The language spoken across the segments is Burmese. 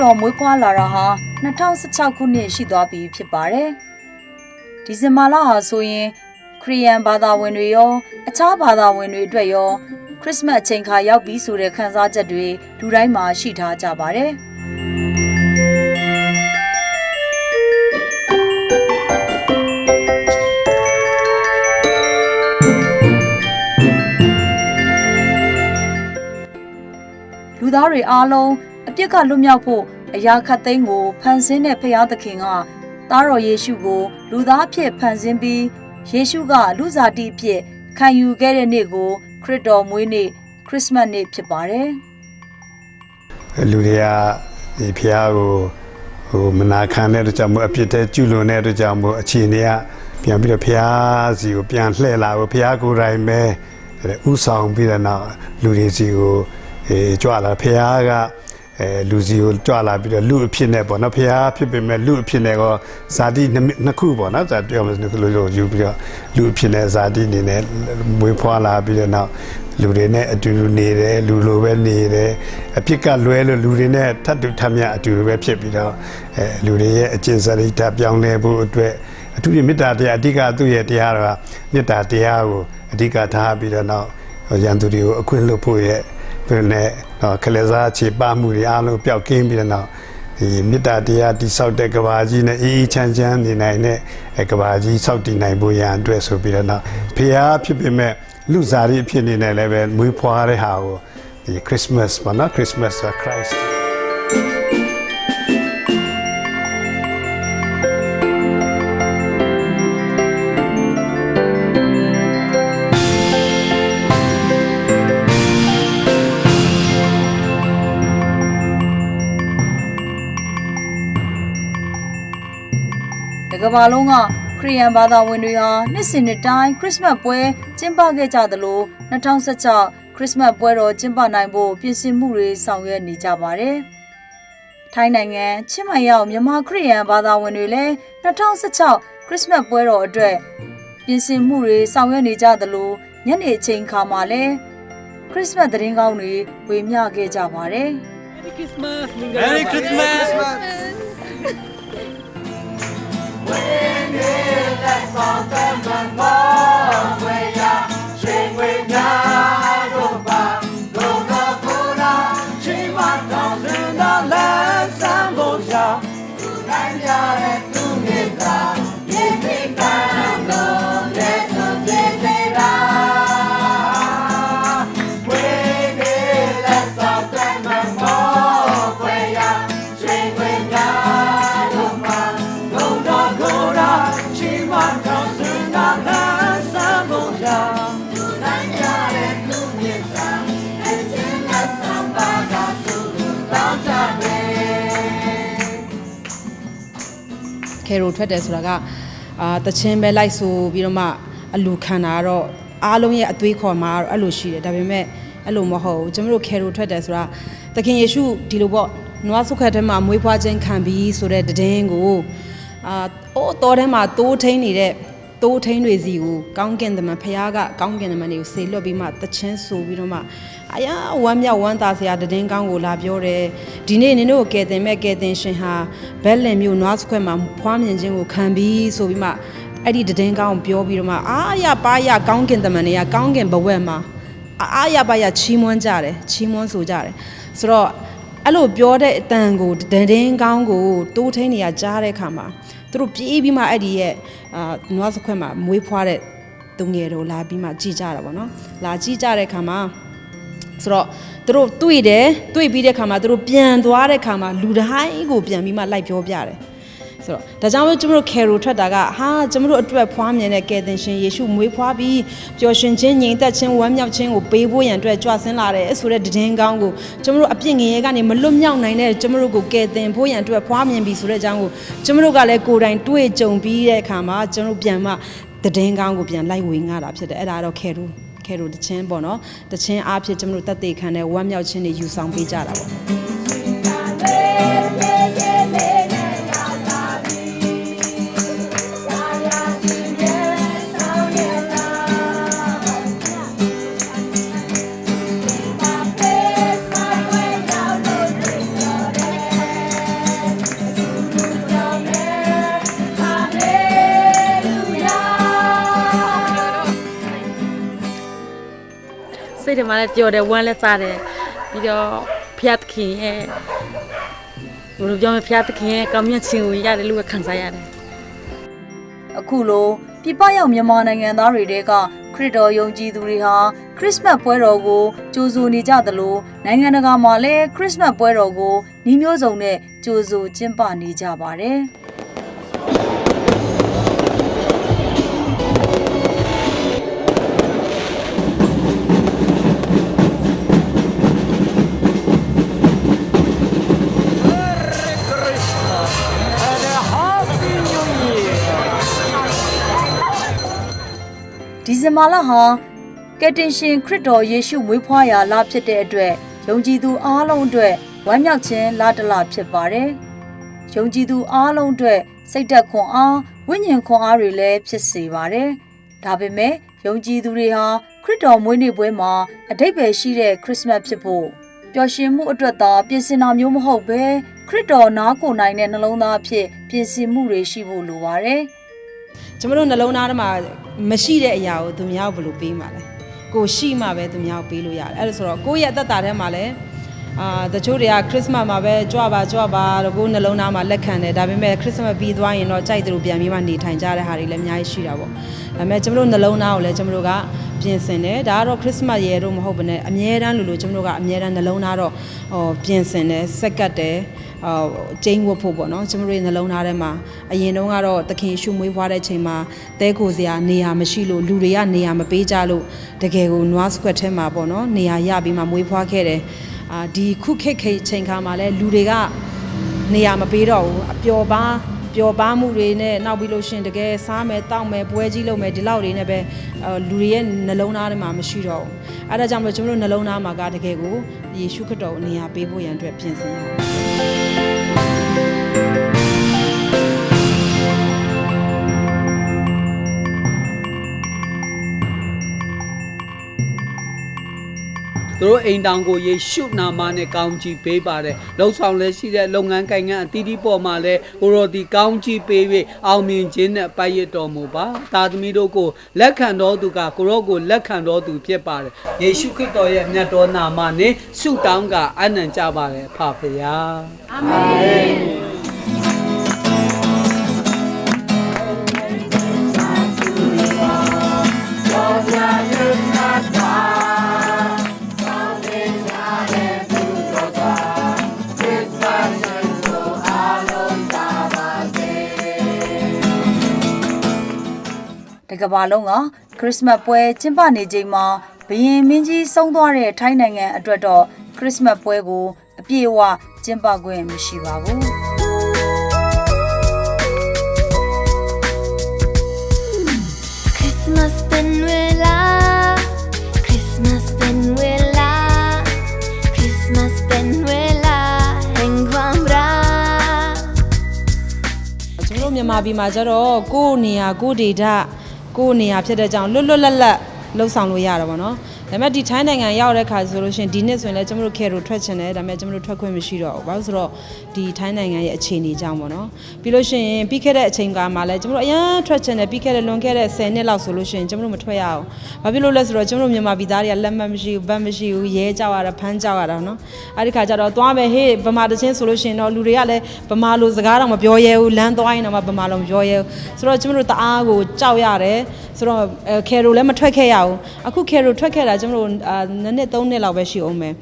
အခုဆိုရင်ခရစ်တော်မွေးဖွားလာတာဟာ2016ခုနှစ်ရှိသွားပြီဖြစ်ပါတယ်။ဒီဇင်ဘာလဟာဆိုရင်ခရီးယန်ဘာသာဝင်တွေရောအခြားဘာသာဝင်တွေအတွက်ရောခရစ်စမတ်အချိန်ခါရောက်ပြီဆိုတဲ့ခံစားချက်တွေလူတိုင်းမှာရှိထားကြပါတယ်။လူသားတွေအားလုံး အပြစ်ကလွတ်မြောက်ဖို့အရာခတ်သိမ်းကိုဖန်ဆင်းတဲ့ဖရာသခင်ကသားတော်ယေရှုကို လူသားအဖြစ်ဖန်ဆင်းပြီးယေရှုကလူစားတိအဖြစ်ခံယူခဲ့တဲ့နေ့ကို ခရစ်တော်မွေးနေ့ခရစ်စမတ်နေ့ဖြစ်ပါတယ်လူတွေကဒီဖះကိုဟိုမနာခံတဲ့အတွက်ကြောင့်မို့အပြစ်တဲ့ကျူလွန်တဲ့အတွက်ကြောင့်မို့အခြေအနေကပြန်ပြီးတော့ဖះစီကိုပြန်လှည့်လာဖို့ဖះကိုယ်တိုင်ပဲဥဆောင်ပြီးတော့နောက်လူတွေစီကိုအဲကြွလာဖះက အဲလူစီကိုကြွလာပြီးတော့လူအဖြစ်နဲ့ပေါ့နော်ဖះဖြစ်ပေမဲ့လူအဖြစ်နဲ့ကောဇာတိနှစ်နှစ်ခုပေါ့နော်ဇာတိပြောမယ်ဆိုလို့လို့ယူပြီးတော့လူအဖြစ်နဲ့ဇာတိအနေနဲ့မွေးဖွားလာပြီးတော့နောက်လူတွေနဲ့အတူတူနေတယ်လူလိုပဲနေတယ်အဖြစ်ကလွဲလို့လူတွေနဲ့ထပ်တူထပ်မြတ်အတူတူပဲဖြစ်ပြီးတော့အဲလူတွေရဲ့အကျင့်စရိတ်ဓာတ်ပြောင်းလဲဖို့အတွက်အထူးဖြင့်မေတ္တာတရားအဓိကသူ့ရဲ့တရားတော်ကမေတ္တာတရားကိုအဓိကထားပြီးတော့နောက်ရန်သူတွေကိုအခွင့်လွတ်ဖို့ရဲ့ ပြနဲ့တော့ခလက်စားခြေပမှုတွေအားလုံးပျောက်ကင်းပြီးတော့နောက်ဒီမေတ္တာတရားတိဆောက်တဲ့ကဘာကြီးနဲ့အေးအေးချမ်းချမ်းနေနိုင်တဲ့အဲကဘာကြီးဆောက်တည်နိုင်ဖို့ရန်အတွက်ဆိုပြီးတော့နောက်ဖျားဖြစ်ပေမဲ့လူစားရီဖြစ်နေတယ်လည်းပဲမွေးဖွားတဲ့ဟာကိုဒီခရစ်စမတ်ပေါ့နော်ခရ တ်ဆိုခရစ်တကဘာလုံးကခရီးယန်ဘာသာဝင်တွေဟာနှစ်စဉ်နှစ်တိုင်းခရစ်စမတ်ပွဲကျင်းပခဲ့ကြသလို2016ခရစ်စမတ်ပွဲတော်ကျင်းပနိုင်ဖို့ပြင်ဆင်မှုတွေဆောင်ရွက်နေကြပါတယ်။ထိုင်းနိုင်ငံချင်းမိုင်ရောက်မြန်မာခရီးယန်ဘာသာဝင်တွေလည်း2016ခရစ်စမတ်ပွဲတော်အတွက်ပြင်ဆင်မှုတွေဆောင်ရွက်နေကြသလိုညနေအချိန်ခါမှာလည်းခရစ်စမတ်သတင်းကောင်းတွေဝေမျှခဲ့ကြပါတယ်။ Merry Christmas! Merry Christmas! Windmill that's on the mamma, where ya, shame with ya. ခဲရိုထွက်တယ်ဆိုတာကအာတချင်းပဲလိုက်ဆိုပြီးတော့မှအလူခံတာကတော့အားလုံးရဲ့အသွေးခေါ်မှာကတော့အဲ့လိုရှိတယ်ဒါပေမဲ့အဲ့လိုမဟုတ်ဘူးကျွန်တော်တို့ခဲရိုထွက်တယ်ဆိုတာသခင်ယေရှုဒီလိုပေါ့နွားဆုခတ်ထဲမှာမွေးဖွားခြင်းခံပြီးဆိုတဲ့တည်င်းကိုအာအိုးတော်ထဲမှာတိုးထိန်နေတဲ့တိုးထိန်တွေစီကိုကောင်းကင်တမန်ဖခင်ကကောင်းကင်တမန်တွေကိုဆေလွတ်ပြီးမှတချင်းဆိုပြီးတော့မှ အယားဝမ်းမြောက်ဝမ်းသာစရာတည်င်းကောင်းကိုလာပြောတယ်ဒီနေ့နင်တို့ကိုကယ်တင်မဲ့ကယ်တင်ရှင်ဟာဘက်လင်မျိုးနွားစခွက်မှာဖွားမြင်ခြင်းကိုခံပြီးဆိုပြီးမှအဲ့ဒီတည်င်းကောင်းကိုပြောပြီးတော့မှအာရပါရကောင်းကင်တမန်တွေကကောင်းကင်ဘဝက်မှာအာရပါရချီးမွမ်းကြတယ်ချီးမွမ်းဆိုကြတယ်ဆိုတော့အဲ့လိုပြောတဲ့အတန်ကိုတည်င်းကောင်းကိုတိုးထိန်နေရကြားတဲ့အခါမှာသူတို့ပြေးပြီးမှအဲ့ဒီရဲ့အာနွားစခွက်မှာမွေးဖွားတဲ့သူငယ်တို့လာပြီးမှကြည်ကြတာပေါ့နော်လာကြည်ကြတဲ့အခါမှာ ဆိုတော့သူတို့တွေ့တယ်တွေ့ပြီးတဲ့ခါမှာသူတို့ပြန်သွားတဲ့ခါမှာလူတိုင်းကိုပြန်ပြီးမှလိုက်ပြောပြတယ်ဆိုတော့ဒါကြောင့်မို့ကျွန်တော်တို့ Carol ထွက်တာကဟာကျွန်တော်တို့အတွက်ဖွားမြင်တဲ့ကယ်တင်ရှင်ယေရှုမွေးဖွားပြီးပျော်ရွှင်ခြင်းငြိမ်သက်ခြင်းဝမ်းမြောက်ခြင်းကိုပေးဖို့ရန်အတွက်ကြွဆင်းလာတယ်ဆိုတဲ့တည်င်းကောင်းကိုကျွန်တော်တို့အပြစ်ငြိမ်ရဲကနေမလွတ်မြောက်နိုင်တဲ့ကျွန်တော်တို့ကိုကယ်တင်ဖို့ရန်အတွက်ဖွားမြင်ပြီးဆိုတဲ့အကြောင်းကိုကျွန်တော်တို့ကလည်းကိုယ်တိုင်တွေ့ကြုံပြီးတဲ့အခါမှာကျွန်တော်တို့ပြန်မှတည်င်းကောင်းကိုပြန်လိုက်ဝေငှတာဖြစ်တယ်အဲ့ဒါတော့ Carol ခဲတို့တချင်းပေါ့နော်တချင်းအားဖြင့်ကျွန်တော်တို့တက်သေးခံတဲ့ဝမ်းမြောက်ခြင်းတွေယူဆောင်ပေးကြတာပေါ့ မှာလည်းပျော်တယ်ဝမ်းလည်းစားတယ်ပြီးတော့ဖျားသခင်ရဲ့ဘယ်လိုပြောမလဲဖျားသခင်ရဲ့ကောင်းမြတ်ခြင်းကိုရတယ်လို့ပဲခံစားရတယ်အခုလိုပြပရောက်မြန်မာနိုင်ငံသားတွေတဲကခရစ်တော်ယုံကြည်သူတွေဟာခရစ်စမတ်ပွဲတော်ကိုကြိုဆိုနေကြသလိုနိုင်ငံတကာမှာလည်းခရစ်စမတ်ပွဲတော်ကိုနှီးမျိုးစုံနဲ့ကြိုဆိုကျင်းပနေကြပါတယ်။ ဇင်ဘာလဟာကက်တင်ရှင်ခရစ်တော်ယေရှုမွေးဖွားရာလဖြစ်တဲ့အတွက်ယုံကြည်သူအားလုံးအတွက်ဝမ်းမြောက်ခြင်းလတလဖြစ်ပါတယ်။ယုံကြည်သူအားလုံးအတွက်စိတ်သက်ခွန်အားဝိညာဉ်ခွန်အားတွေလည်းဖြစ်စေပါတယ်။ဒါပေမဲ့ယုံကြည်သူတွေဟာခရစ်တော်မွေးနေ့ပွဲမှာအတိတ်ပဲရှိတဲ့ခရစ်စမတ်ဖြစ်ဖို့ပျော်ရွှင်မှုအတွက်သာပြင်ဆင်တာမျိုးမဟုတ်ဘဲခရစ်တော်နားကိုနိုင်တဲ့နှလုံးသားအဖြစ်ပြင်ဆင်မှုတွေရှိဖို့လိုပါတယ်။ ကျမတို့နှလုံးသားထဲမှာမရှိတဲ့အရာကိုသူများကိုဘယ်လိုပေးမှာလဲကိုရှိမှပဲသူများကိုပေးလို့ရတယ်အဲ့ဒါဆိုတော့ကိုယ့်ရဲ့အသက်တာထဲမှာလည်းအာတချို့တွေကခရစ်စမတ်မှာပဲကြွပါကြွပါတော့ကိုယ်နှလုံးသားမှာလက်ခံတယ်ဒါပေမဲ့ခရစ်စမတ်ပြီးသွားရင်တော့ကြိုက်တယ်လို့ပြန်ပြီးမှနေထိုင်ကြတဲ့ဟာတွေလည်းအများကြီးရှိတာပေါ့ဒါပေမဲ့ကျမတို့နှလုံးသားကိုလည်းကျမတို့ကပြင်ဆင်တယ်ဒါကတော့ခရစ်စမတ်ရဲ့တော့မဟုတ်ဘဲနဲ့အမြဲတမ်းလို့လို့ကျမတို့ကအမြဲတမ်းနှလုံးသားတော့ဟောပြင်ဆင်တယ်စက်ကတ်တယ်အော် ကျင်းဝတ်ဖို့ပေါ့နော်ကျွန်တော်တို့ရဲ့နှလုံးသားထဲမှာအရင်တုန်းကတော့သခင်ရှုမွေးဖွားတဲ့ချိန်မှာတဲကိုစရာနေရာမရှိလို့လူတွေကနေရာမပေးကြလို့တကယ်ကိုနွားစခွက်ထဲမှာပေါ့နော်နေရာရပြီးမှမွေးဖွားခဲ့တယ်အာဒီခုခေတ်ခေတ်ချိန်ခါမှာလဲလူတွေကနေရာမပေးတော့ဘူးအပျော်ပါပျော်ပါမှုတွေနဲ့နောက်ပြီးလို့ရှရင်တကယ်စားမယ်တောက်မယ်ပွဲကြီးလုပ်မယ်ဒီလောက်တွေနဲ့ပဲအော်လူတွေရဲ့နှလုံးသားထဲမှာမရှိတော့ဘူးအဲဒါကြောင့်မလို့ကျွန်တော်တို့နှလုံးသားမှာကတကယ်ကိုယေရှုခရစ်တော်ကိုနေရာပေးဖို့ရန်အတွက်ပြင်ဆင်ရတယ် သူတို့အိမ်တောင်ကိုယေရှုနာမနဲ့ကောင်းချီးပေးပါတယ်လှုပ်ဆောင်လည်းရှိတဲ့လုပ်ငန်းကိုင်ငန်းအသီးသီးပေါ်မှာလည်းကိုရောဒီကောင်းချီးပေးပြီးအောင်မြင်ခြင်းနဲ့ပိုက်ရတော်မူပါသာသမီတို့ကိုလက်ခံတော်သူကကိုရောကိုလက်ခံတော်သူဖြစ်ပါတယ်ယေရှုခရစ်တော်ရဲ့မြတ်တော်နာမနဲ့ဆုတောင်းကအနံ့ကြပါတယ်ဖဖရာအာမင် ဘာလုံးကခရစ်စမတ်ပွဲကျင်းပနေချိန်မှာဘရင်မင်းကြီးဆုံးသွားတဲ့ထိုင်းနိုင်ငံအတွက်တော့ခရစ်စမတ်ပွဲကိုအပြည့်အဝကျင်းပခွင့်မရှိပါဘူး คริสต์มาสเป็นเวลา คริสต์มาสเป็นเวลา คริสต์มาสเป็นเวลาแห่งความรัก ကျွန်တော်တို့မြန်မာပြည်မှာကျတော့ကိုယ့်နေရာကိုယ့်ဒေတာ ကိုယ့်နေရာဖြစ်တဲ့ကြောင့်လွတ်လွတ်လပ်လပ် လှုပ်ဆောင်လို့ရတာပေါ့နော်ဒါပေမဲ့ဒီထိုင်းနိုင်ငံရောက်တဲ့ခါဆိုလို့ရှိရင်ဒီနှစ်ဆိုရင်လည်းကျွန်တော်တို့ခဲရိုထွက်ချင်တယ်ဒါပေမဲ့ကျွန်တော်တို့ထွက်ခွင့်မရှိတော့ဘူးဘာလို့ဆိုတော့ဒီထိုင်းနိုင်ငံရဲ့အခြေအနေကြောင့်ပေါ့နော်ပြီးလို့ရှိရင်ပြီးခဲ့တဲ့အချိန်ကမှလည်းကျွန်တော်တို့အရန်ထွက်ချင်တယ်ပြီးခဲ့တဲ့လွန်ခဲ့တဲ့10နှစ်လောက်ဆိုလို့ရှိရင်ကျွန်တော်တို့မထွက်ရအောင်ဘာဖြစ်လို့လဲဆိုတော့ကျွန်တော်တို့မြန်မာပြည်သားတွေကလက်မှတ်မရှိဘူးဘတ်မရှိဘူးရဲကြောက်ရတာဖမ်းကြောက်ရတာနော်အဲ့ဒီခါကျတော့သွားမယ်ဟေးဗမာတချင်းဆိုလို့ရှိရင်တော့လူတွေကလည်းဗမာလိုစကားတော့မပြောရဲဘူးလမ်းသွားရင်တော့မှဗမာလိုမပြောရဲဘူးဆိုတော့ကျွန်တော်တို့တအားကိုကြောက်ရတယ်ဆိုတော့အဲခဲရိုလည်းမထွက်ခဲ့ရဘူးအခုခဲရိုထွက်ခဲ့တာကျွန်တော်တို့အာနှစ်နှစ်သုံးနှစ်လောက်ပဲရှိအောင်မယ်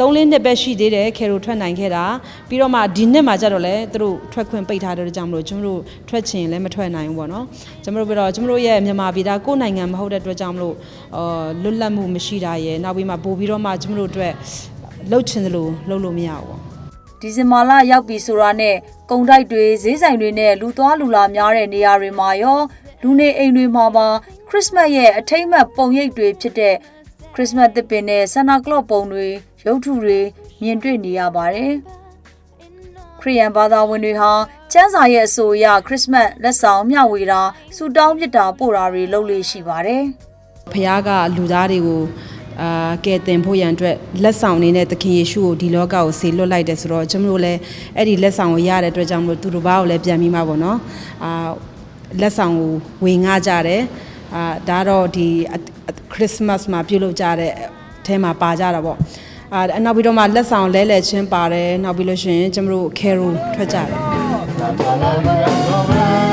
သုံးလေးနှစ်ပဲရှိသေးတယ်ခဲရိုထွက်နိုင်ခဲ့တာပြီးတော့မှဒီနှစ်မှာကျတော့လေသူတို့ထွက်ခွင့်ပိတ်ထားတဲ့ကြောင့်မလို့ကျွန်တော်တို့ထွက်ချင်လည်းမထွက်နိုင်ဘူးပေါ့နော်ကျွန်တော်တို့ပြီးတော့ကျွန်တော်တို့ရဲ့မြန်မာပြည်သားကိုယ်နိုင်ငံမဟုတ်တဲ့အတွက်ကြောင့်မလို့အာလွတ်လပ်မှုမရှိတာရယ်နောက်ပြီးမှပို့ပြီးတော့မှကျွန်တော်တို့အတွက်လှုပ်ချင်တယ်လို့လှုပ်လို့မရဘူးပေါ့ဒီဇင်ဘာလရောက်ပြီဆိုတာနဲ့ကုံတိုက်တွေဈေးဆိုင်တွေနဲ့လူသွားလူလာများတဲ့နေရာတွေမှာရောလူနေအိမ်တွေမှာပါခ ရစ်စမတ်ရဲ့အထိမ့်မှတ်ပုံရိပ်တွေဖြစ်တဲ့ခရစ်စမတ်သစ်ပင်နဲ့ဆန်တာကလော့ပုံတွေရုပ်ထုတွေမြင်တွေ့နေရပါတယ်။ခရိယန်ဘာသာဝင်တွေဟာကျမ်းစာရဲ့အဆိုအရခရစ်စမတ်လက်ဆောင်မျှဝေတာဆူတောင်းပြတာပို့တာတွေလုပ်လို့ရှိပါတယ်။ဖခင်ကလူသားတွေကိုအာကယ်တင်ဖို့ရန်အတွက်လက်ဆောင်နေတဲ့သခင်ယေရှုကိုဒီလောကကိုဆေလွတ်လိုက်တယ်ဆိုတော့ကျွန်တော်တို့လည်းအဲ့ဒီလက်ဆောင်ကိုရတဲ့အတွက်ကြောင့်မလို့သူတို့ဘာကိုလည်းပြန်ပြီးမှပေါ့နော်အာလက်ဆောင်ကိုဝေငှကြတယ် အာဒါတော့ဒီခရစ်စမတ်မှာပြုလုပ်ကြတဲ့ထဲမှာပါကြတာပေါ့အာနောက်ပြီးတော့မှလက်ဆောင်လဲလှယ်ချင်းပါတယ်နောက်ပြီးလို့ရှိရင်ကျမတို့ carol ထွက်ကြတယ်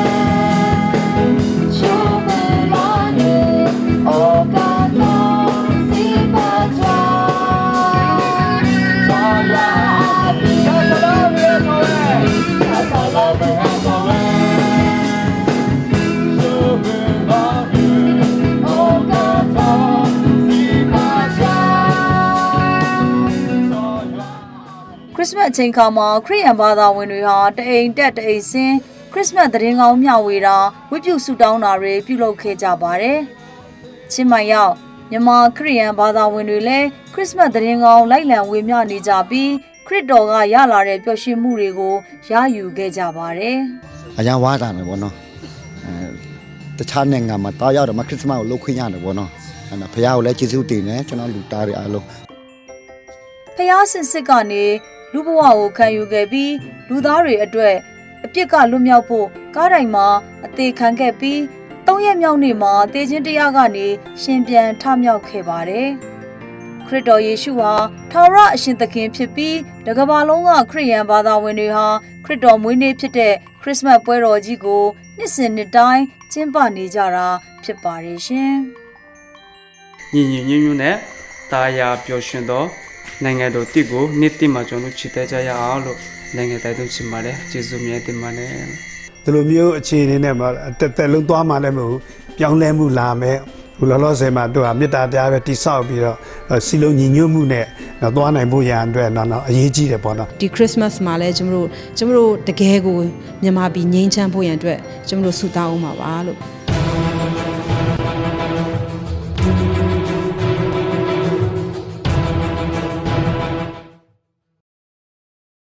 စ်စမတ်အချိန်ခါမှာခရိယန်ဘာသာဝင်တွေဟာတအိမ်တက်တအိမ်ဆင်းခရစ်စမတ်သတင်းကောင်းမျှဝေတာဝိပုဆုတောင်းတာတွေပြုလုပ်ခဲ့ကြပါတယ်။ချင်းမိုင်ရောက်မြန်မာခရိယန်ဘာသာဝင်တွေလည်းခရစ်စမတ်သတင်းကောင်းလိုက်လံဝေမျှနေကြပြီးခရစ်တော်ကရလာတဲ့ပျော်ရွှင်မှုတွေကိုရယူခဲ့ကြပါတယ်။အရာဝါတာနေပေါ့နော်အဲတခြားနိုင်ငံမှာတားရောက်တယ်မှာခရစ်စမတ်ကိုလုပ်ခွင့်ရတယ်ပေါ့နော်အဲ့ဒါဖခင်ကိုလည်းကျေးဇူးတင်တယ်ကျွန်တော်လူသားတွေအားလုံးဖျားစစ်စစ်ကနေ လူဘဝကိုခံယူခဲ့ပြီးလူသားတွေအတွက်အပြစ်ကလွတ်မြောက်ဖို့ကားတိုင်မှာအသေးခံခဲ့ပြီး၃ရက်မြောက်နေ့မှာတေခြင်းတရားကနေရှင်ပြန်ထမြောက်ခဲ့ပါတယ်။ခရစ်တော်ယေရှုဟာထာဝရအရှင်သခင်ဖြစ်ပြီးတကမ္ဘာလုံးကခရစ်ယာန်ဘာသာဝင်တွေဟာခရစ်တော်မွေးနေ့ဖြစ်တဲ့ခရစ်စမတ်ပွဲတော်ကြီးကိုနှစ်စဉ်နှစ်တိုင်းကျင်းပနေကြတာဖြစ်ပါတယ်ရှင်။ညီညီညွတ်ညွတ်နဲ့တာယာပျော်ရွှင်သော နိုင်ငံတော်တစ်ကိုနေ့တစ်မှာကျွန်တော်တို့ချစ်တဲ့ကြရအောင်လို့နိုင်ငံတိုက်တွန်းချင်ပါတယ်ကျေးဇူးမြတ်တင်ပါတယ်ဒီလိုမျိုးအခြေအနေနဲ့မှာတက်တက်လုံးသွားမှလည်းမဟုတ်ဘူးပြောင်းလဲမှုလာမယ်ဟိုလောလောဆယ်မှာသူကမေတ္တာတရားပဲတိဆောက်ပြီးတော့စီလုံးညီညွတ်မှုနဲ့တော့သွားနိုင်ဖို့ရန်အတွက်တော့တော့အရေးကြီးတယ်ပေါ့နော်ဒီ Christmas မှာလည်းကျမတို့ကျမတို့တကယ်ကိုမြန်မာပြည်ငြိမ်းချမ်းဖို့ရန်အတွက်ကျမတို့ဆုတောင်းအောင်ပါပါလို့